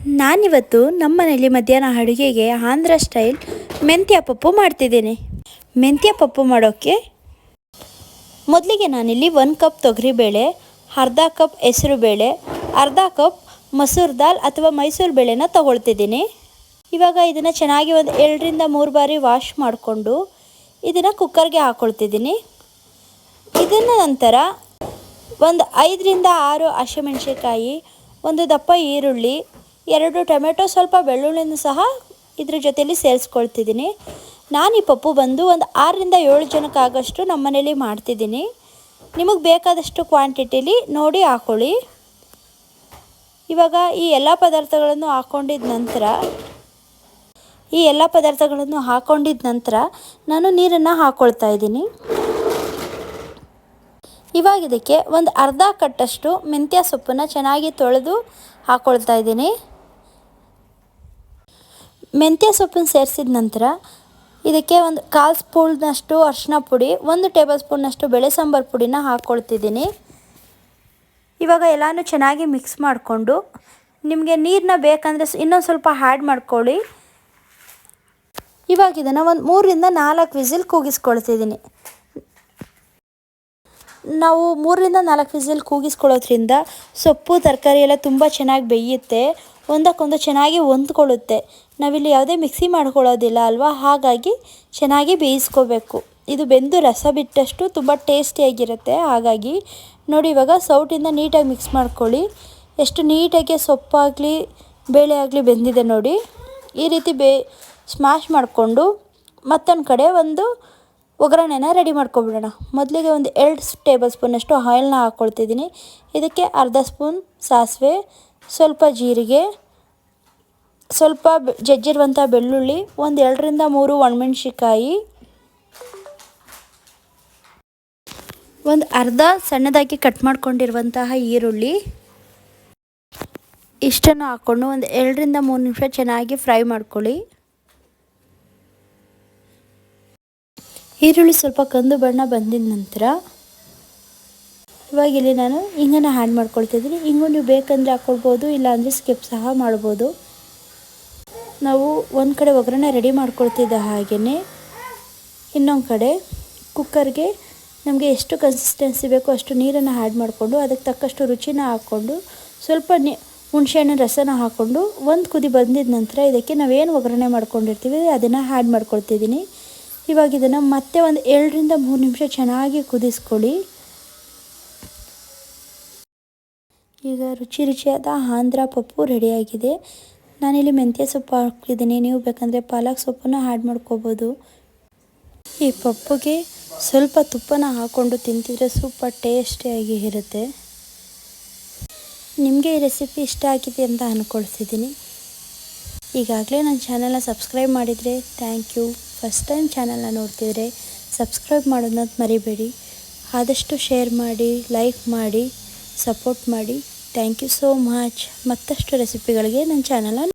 ನಾನಿವತ್ತು ನಮ್ಮ ಮನೇಲಿ ಮಧ್ಯಾಹ್ನ ಅಡುಗೆಗೆ ಆಂಧ್ರ ಸ್ಟೈಲ್ ಮೆಂತ್ಯ ಪಪ್ಪು ಮಾಡ್ತಿದ್ದೀನಿ. ಮೆಂತ್ಯ ಪಪ್ಪು ಮಾಡೋಕ್ಕೆ ಮೊದಲಿಗೆ ನಾನಿಲ್ಲಿ ಒಂದು ಕಪ್ ತೊಗರಿಬೇಳೆ ಅರ್ಧ ಕಪ್ ಹೆಸರು ಬೇಳೆ, ಅರ್ಧ ಕಪ್ ಮಸೂರ್ ದಾಲ್ ಅಥವಾ ಮೈಸೂರು ಬೇಳೆನ ತಗೊಳ್ತಿದ್ದೀನಿ. ಇವಾಗ ಇದನ್ನು ಚೆನ್ನಾಗಿ ಒಂದು ಎರಡರಿಂದ ಮೂರು ಬಾರಿ ವಾಶ್ ಮಾಡಿಕೊಂಡು ಇದನ್ನು ಕುಕ್ಕರ್ಗೆ ಹಾಕ್ಕೊಳ್ತಿದ್ದೀನಿ ಇದನ್ನ ನಂತರ ಒಂದು ಐದರಿಂದ ಆರು ಹಸಿಮೆಣ್ಸಿನ್ಕಾಯಿ, ಒಂದು ದಪ್ಪ ಈರುಳ್ಳಿ ಎರಡು ಟೊಮೆಟೊ ಸ್ವಲ್ಪ ಬೆಳ್ಳುಳ್ಳಿನ ಸಹ ಇದ್ರ ಜೊತೆಯಲ್ಲಿ ಸೇರಿಸ್ಕೊಳ್ತಿದ್ದೀನಿ. ನಾನು ಈ ಪಪ್ಪು ಬಂದು ಒಂದು ಆರರಿಂದ ಏಳು ಜನಕ್ಕಾಗಷ್ಟು ನಮ್ಮ ಮನೇಲಿ ಮಾಡ್ತಿದ್ದೀನಿ. ನಿಮಗೆ ಬೇಕಾದಷ್ಟು ಕ್ವಾಂಟಿಟಿಲಿ ನೋಡಿ ಹಾಕೊಳ್ಳಿ. ಇವಾಗ ಈ ಎಲ್ಲ ಪದಾರ್ಥಗಳನ್ನು ಹಾಕ್ಕೊಂಡಿದ ನಂತರ, ಈ ಎಲ್ಲ ಪದಾರ್ಥಗಳನ್ನು ಹಾಕ್ಕೊಂಡಿದ ನಂತರ ನಾನು ನೀರನ್ನು ಹಾಕ್ಕೊಳ್ತಾ ಇದ್ದೀನಿ. ಇವಾಗ ಇದಕ್ಕೆ ಒಂದು ಅರ್ಧ ಕಟ್ಟಷ್ಟು ಮೆಂತ್ಯ ಸೊಪ್ಪನ್ನು ಚೆನ್ನಾಗಿ ತೊಳೆದು ಹಾಕ್ಕೊಳ್ತಾ ಇದ್ದೀನಿ. ಮೆಂತ್ಯ ಸೊಪ್ಪನ್ನು ಸೇರಿಸಿದ ನಂತರ ಇದಕ್ಕೆ ಒಂದು ಕಾಲು ಸ್ಪೂನ್ನಷ್ಟು ಅರಿಶಿನ ಪುಡಿ, ಒಂದು ಟೇಬಲ್ ಸ್ಪೂನ್ನಷ್ಟು ಬೆಳೆ ಸಾಂಬಾರು ಪುಡಿನ ಹಾಕ್ಕೊಳ್ತಿದ್ದೀನಿ ಇವಾಗ ಎಲ್ಲನೂ ಚೆನ್ನಾಗಿ ಮಿಕ್ಸ್ ಮಾಡಿಕೊಂಡು ನಿಮಗೆ ನೀರನ್ನ ಬೇಕಂದರೆ ಇನ್ನೊಂದು ಸ್ವಲ್ಪ ಹ್ಯಾಡ್ ಮಾಡ್ಕೊಳ್ಳಿ. ಇವಾಗ ಇದನ್ನು ಒಂದು ಮೂರರಿಂದ ನಾಲ್ಕು ವಿಸಿಲ್ ಕೂಗಿಸ್ಕೊಳ್ತಿದ್ದೀನಿ. ನಾವು ಮೂರರಿಂದ ನಾಲ್ಕು ವಿಸಿಲ್ ಕೂಗಿಸ್ಕೊಳ್ಳೋದ್ರಿಂದ ಸೊಪ್ಪು, ತರಕಾರಿ ಎಲ್ಲ ತುಂಬ ಚೆನ್ನಾಗಿ ಬೇಯುತ್ತೆ. ಒಂದಕ್ಕೊಂದು ಚೆನ್ನಾಗಿ ಹೊಂದ್ಕೊಳ್ಳುತ್ತೆ. ನಾವಿಲ್ಲಿ ಯಾವುದೇ ಮಿಕ್ಸಿ ಮಾಡ್ಕೊಳ್ಳೋದಿಲ್ಲ ಅಲ್ವಾ? ಹಾಗಾಗಿ ಚೆನ್ನಾಗಿ ಬೇಯಿಸ್ಕೋಬೇಕು. ಇದು ಬೆಂದು ರಸ ಬಿಟ್ಟಷ್ಟು ತುಂಬ ಟೇಸ್ಟಿಯಾಗಿರುತ್ತೆ. ಹಾಗಾಗಿ ನೋಡಿ ಇವಾಗ ಸೌಟಿಂದ ನೀಟಾಗಿ ಮಿಕ್ಸ್ ಮಾಡ್ಕೊಳ್ಳಿ. ಎಷ್ಟು ನೀಟಾಗಿ ಸೊಪ್ಪಾಗಲಿ ಬೇಳೆ ಆಗಲಿ ಬೆಂದಿದೆ ನೋಡಿ. ಈ ರೀತಿ ಬೇ, ಸ್ಮ್ಯಾಶ್ ಮಾಡಿಕೊಂಡು ಮತ್ತೊಂದು ಕಡೆ ಒಂದು ಒಗ್ಗರಣೆನ ರೆಡಿ ಮಾಡ್ಕೊಬಿಡೋಣ. ಮೊದಲಿಗೆ ಒಂದು ಎರಡು ಟೇಬಲ್ ಸ್ಪೂನಷ್ಟು ಆಯಿಲ್ನ ಹಾಕ್ಕೊಳ್ತಿದ್ದೀನಿ ಇದಕ್ಕೆ ಅರ್ಧ ಸ್ಪೂನ್ ಸಾಸಿವೆ, ಸ್ವಲ್ಪ ಜೀರಿಗೆ ಸ್ವಲ್ಪ ಜಜ್ಜಿರುವಂಥ ಬೆಳ್ಳುಳ್ಳಿ, ಒಂದು ಎರಡರಿಂದ ಮೂರು ಒಣಮೆಣ್ಸಿಕಾಯಿ ಒಂದು ಅರ್ಧ ಸಣ್ಣದಾಗಿ ಕಟ್ ಮಾಡ್ಕೊಂಡಿರುವಂತಹ ಈರುಳ್ಳಿ. ಇಷ್ಟನ್ನು ಹಾಕ್ಕೊಂಡು ಒಂದು ಎರಡರಿಂದ ಮೂರು ನಿಮಿಷ ಚೆನ್ನಾಗಿ ಫ್ರೈ ಮಾಡ್ಕೊಳ್ಳಿ. ಈರುಳ್ಳಿ ಸ್ವಲ್ಪ ಕಂದು ಬಣ್ಣ ಬಂದಿದ ನಂತರ ಇವಾಗಿಲ್ಲಿ ನಾನು ಹಿಂಗನ್ನು ಹ್ಯಾಂಡ್ ಮಾಡ್ಕೊಳ್ತಿದ್ದೀನಿ ಹಿಂಗು ನೀವು ಬೇಕಂದರೆ ಹಾಕ್ಕೊಳ್ಬೋದು ಇಲ್ಲಾಂದರೆ ಸ್ಕಿಪ್ ಸಹ ಮಾಡ್ಬೋದು. ನಾವು ಒಂದು ಕಡೆ ಒಗ್ಗರಣೆ ರೆಡಿ ಮಾಡ್ಕೊಳ್ತಿದ್ದ ಹಾಗೆಯೇ ಇನ್ನೊಂದು ಕಡೆ ಕುಕ್ಕರ್ಗೆ ನಮಗೆ ಎಷ್ಟು ಕನ್ಸಿಸ್ಟೆನ್ಸಿ ಬೇಕೋ ಅಷ್ಟು ನೀರನ್ನು ಆ್ಯಡ್ ಮಾಡಿಕೊಂಡು ಅದಕ್ಕೆ ತಕ್ಕಷ್ಟು ರುಚಿನ ಹಾಕ್ಕೊಂಡು ಸ್ವಲ್ಪ ನೀ ಹುಣಸೆಹಣ್ಣಿನ ರಸನ ಹಾಕ್ಕೊಂಡು ಒಂದು ಕುದಿ ಬಂದಿದ ನಂತರ ಇದಕ್ಕೆ ನಾವೇನು ಒಗ್ಗರಣೆ ಮಾಡ್ಕೊಂಡಿರ್ತೀವಿ ಅದನ್ನು ಆ್ಯಡ್ ಮಾಡ್ಕೊಳ್ತಿದ್ದೀನಿ. ಇವಾಗ ಇದನ್ನು ಮತ್ತೆ ಒಂದು ಎರಡರಿಂದ ಮೂರು ನಿಮಿಷ ಚೆನ್ನಾಗಿ ಕುದಿಸ್ಕೊಳ್ಳಿ. ಈಗ ರುಚಿ ರುಚಿಯಾದ ಆಂಧ್ರ ಪಪ್ಪು ರೆಡಿಯಾಗಿದೆ ನಾನಿಲ್ಲಿ ಮೆಂತ್ಯ ಸೊಪ್ಪು ಹಾಕಿದ್ದೀನಿ ನೀವು ಬೇಕಂದರೆ ಪಾಲಕ್ ಸೊಪ್ಪನ್ನು ಆ್ಯಡ್ ಮಾಡ್ಕೋಬೋದು. ಈ ಪಪ್ಪುಗೆ ಸ್ವಲ್ಪ ತುಪ್ಪನ ಹಾಕ್ಕೊಂಡು ತಿಂತಿದ್ರೆ ಸೂಪರ್ ಟೇಸ್ಟಿಯಾಗಿ ಇರುತ್ತೆ. ನಿಮಗೆ ಈ ರೆಸಿಪಿ ಇಷ್ಟ ಆಗಿದೆ ಅಂತ ಅಂದ್ಕೊಳ್ತಿದ್ದೀನಿ ಈಗಾಗಲೇ ನನ್ನ ಚಾನಲ್ನ ಸಬ್ಸ್ಕ್ರೈಬ್ ಮಾಡಿದರೆ ಥ್ಯಾಂಕ್ ಯು ಫಸ್ಟ್ ಟೈಮ್ ಚಾನಲ್ನ ನೋಡ್ತಿದ್ರೆ ಸಬ್ಸ್ಕ್ರೈಬ್ ಮಾಡೋದನ್ನ ಮರಿಬೇಡಿ. ಆದಷ್ಟು ಶೇರ್ ಮಾಡಿ ಲೈಕ್ ಮಾಡಿ ಸಪೋರ್ಟ್ ಮಾಡಿ. ಥ್ಯಾಂಕ್ ಯು ಸೋ ಮಚ್ ಮತ್ತಷ್ಟು ರೆಸಿಪಿಗಳಿಗೆ ನನ್ನ ಚಾನಲ್ನ